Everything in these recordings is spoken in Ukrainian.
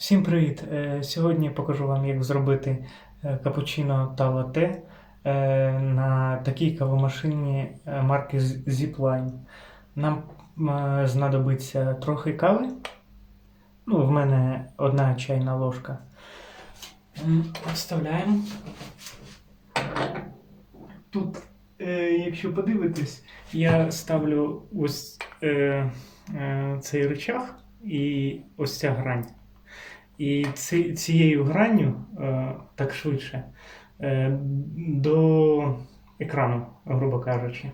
Всім привіт! Е, Сьогодні покажу вам, як зробити е, капучино та латте е, на такій кавомашині марки Zipline. Нам знадобиться трохи кави. Ну, в мене одна чайна ложка. Вставляємо. Тут, якщо подивитись, я ставлю ось цей рычаг і ось ця грань. І ці, цією гранню, е, так швидше, е, до екрану, грубо кажучи.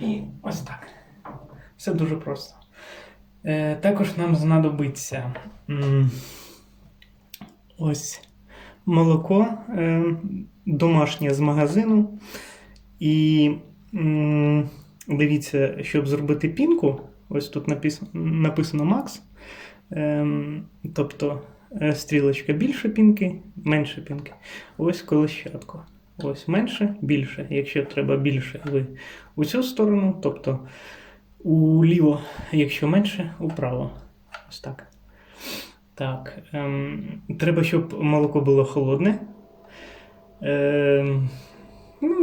І ось так. Все дуже просто. Е, також нам знадобиться ось молоко домашнє з магазину. І дивіться, щоб зробити пінку, ось тут написано, написано Max. Ем, тобто е, стрілочка більше пінки, менше пінки. Ось колищатко. Ось менше, більше. Якщо треба більше, ви у цю сторону, тобто уліво, якщо менше, управо. Ось так. Так. Ем, треба, щоб молоко було холодне. Ем,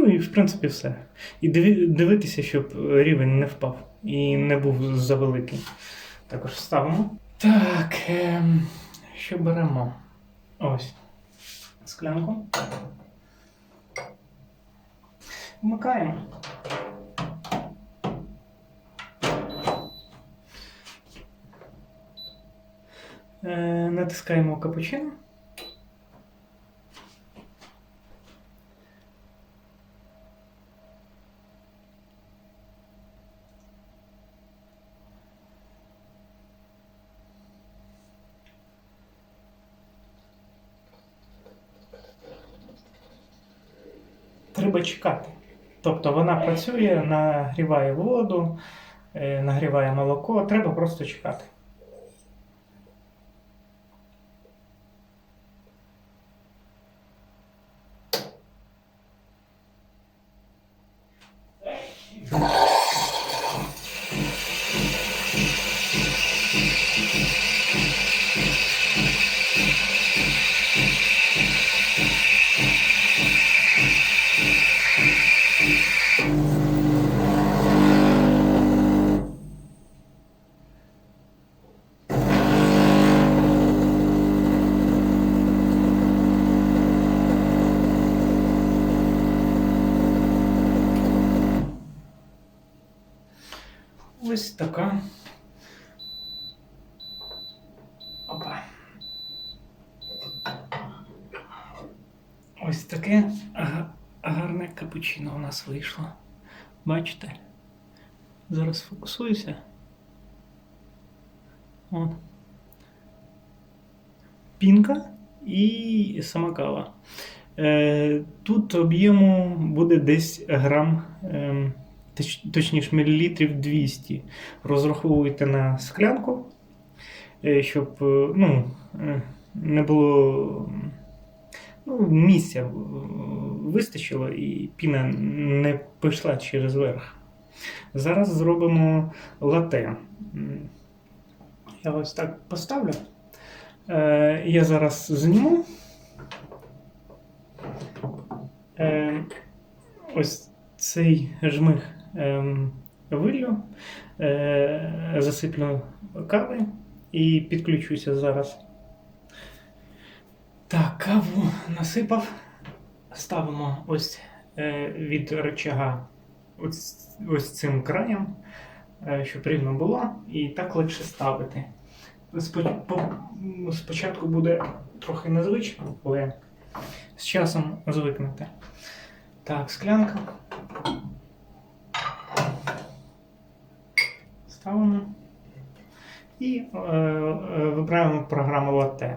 ну і в принципі все. І дивитися, щоб рівень не впав і не був завеликий. Також ставимо. Так, ем, що беремо? Ось. Склянку. Вмикаємо. Е, натискаємо капучино. Треба чекати. Тобто вона працює, нагріває воду, е, нагріває молоко, треба просто чекати. Ось така. Опа. Ось таке гарне капучино у нас вийшло. Бачите? Зараз фокусуюся. От. Пінка і сама кава. Е, тут об'єму буде десь грам. Точ- точніше, мілілітрів 200. Розраховуйте на склянку, е, щоб е, ну, е, не було ну, місця вистачило і піна не пішла через верх. Зараз зробимо лате. Я ось так поставлю. Е, Я зараз зніму. Е, Ось цей жмих виллю, е, засиплю кави і підключуся зараз. Так, каву насипав. Ставимо ось е, від рычага ось, ось цим краєм, е, щоб рівно було, і так легше ставити. Спо- по- Спочатку буде трохи незвично, але з часом звикнете. Так, склянка. Ставимо. І е, е, вибираємо програму Latte.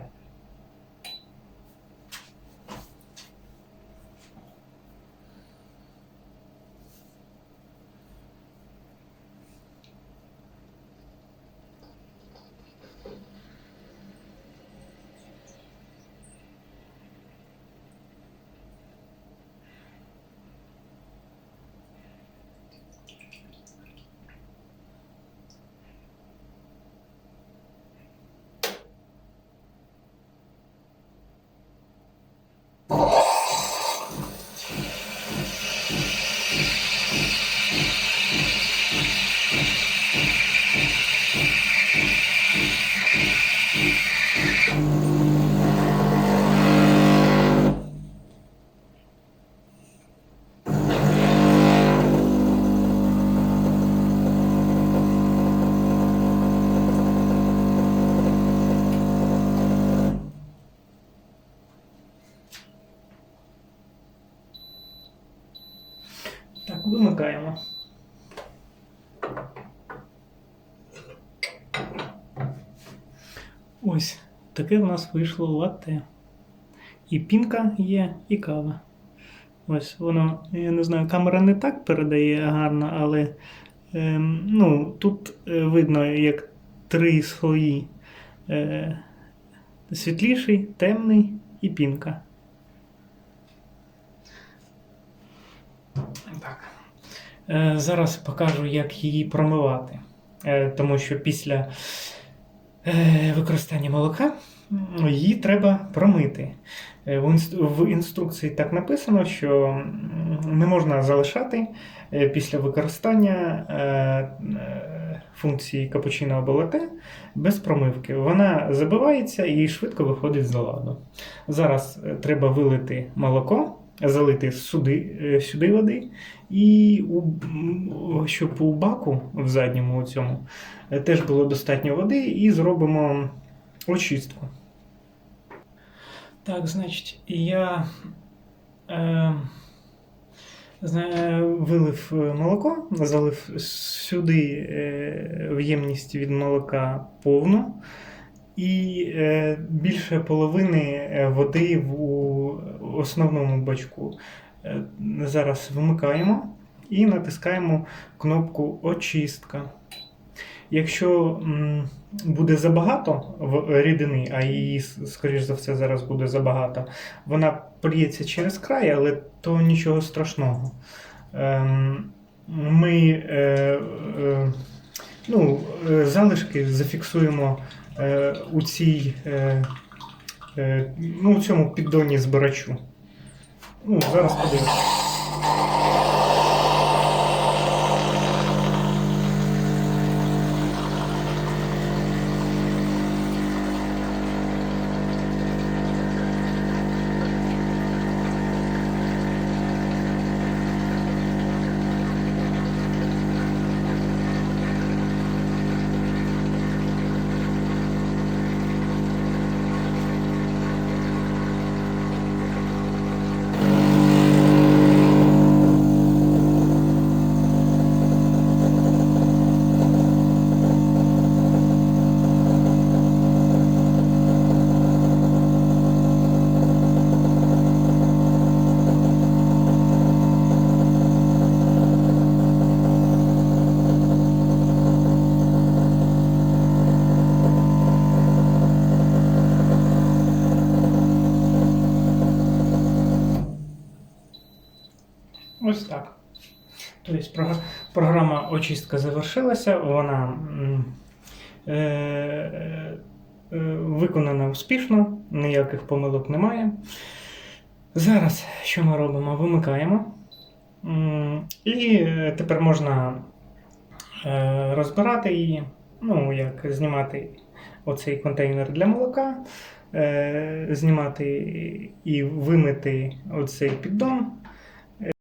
Ось таке в нас вийшло латте. І пінка є, і кава. Ось воно, я не знаю, камера не так передає гарно, але ем, ну, тут е, видно, як три слої. Е, світліший, темний і пінка. Так. Е, зараз покажу, як її промивати. Е, тому що після е, використання молока її треба промити. Е, В інструкції так написано, що не можна залишати е, після використання е, е, функції капучино або лате без промивки. Вона забивається і швидко виходить з ладу. Зараз е, треба вилити молоко, залити сюди, е, сюди води, і у, щоб у баку в задньому цьому е, теж було достатньо води, і зробимо очистку. Так, значить, я е, вилив е, молоко, залив сюди е, в ємність від молока повну, і е, більше половини води в основному бачку. Е, зараз вимикаємо і натискаємо кнопку Очистка. Якщо буде забагато в- рідини, а її, скоріш за все, зараз буде забагато, вона пріється через край, але то нічого страшного. Ем, Ми е, е, ну, залишки зафіксуємо у цій, ну, у цьому піддоні збирачу. Ну, зараз подивимося. Ось так. Тобто програма очистка завершилася, вона е, е, виконана успішно, ніяких помилок немає. Зараз що ми робимо? Вимикаємо. І е, тепер можна е, розбирати її, ну, як знімати оцей контейнер для молока, е, знімати і вимити оцей піддон